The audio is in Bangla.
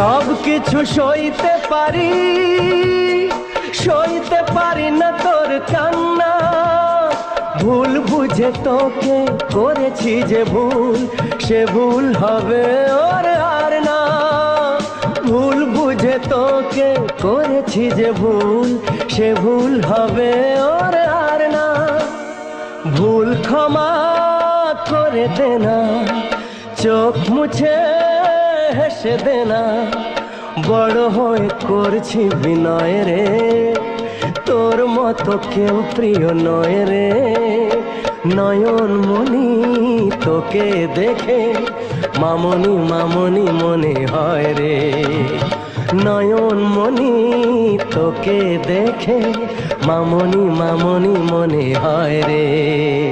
সব কিছু সইতে পারি সইতে পারি না তোর কান্না। ভুল বুঝে তোকে করেছি যে ভুল, সে ভুল হবে ওর আর না। ভুল বুঝে তোকে করেছি যে ভুল, সে ভুল হবে ওর আর না। ভুল ক্ষমা করে দে না, চোখ মুছে হেসে দে না। বড় হয়ে করছি বিনয় রে। তোর মতো কেউ প্রিয় নয় রে। নয়ন মনি তোকে দেখে মামনি মামনি মনে হয় রে। নয়ন মনি তোকে দেখে মামনি মামনি মনে হয় রে।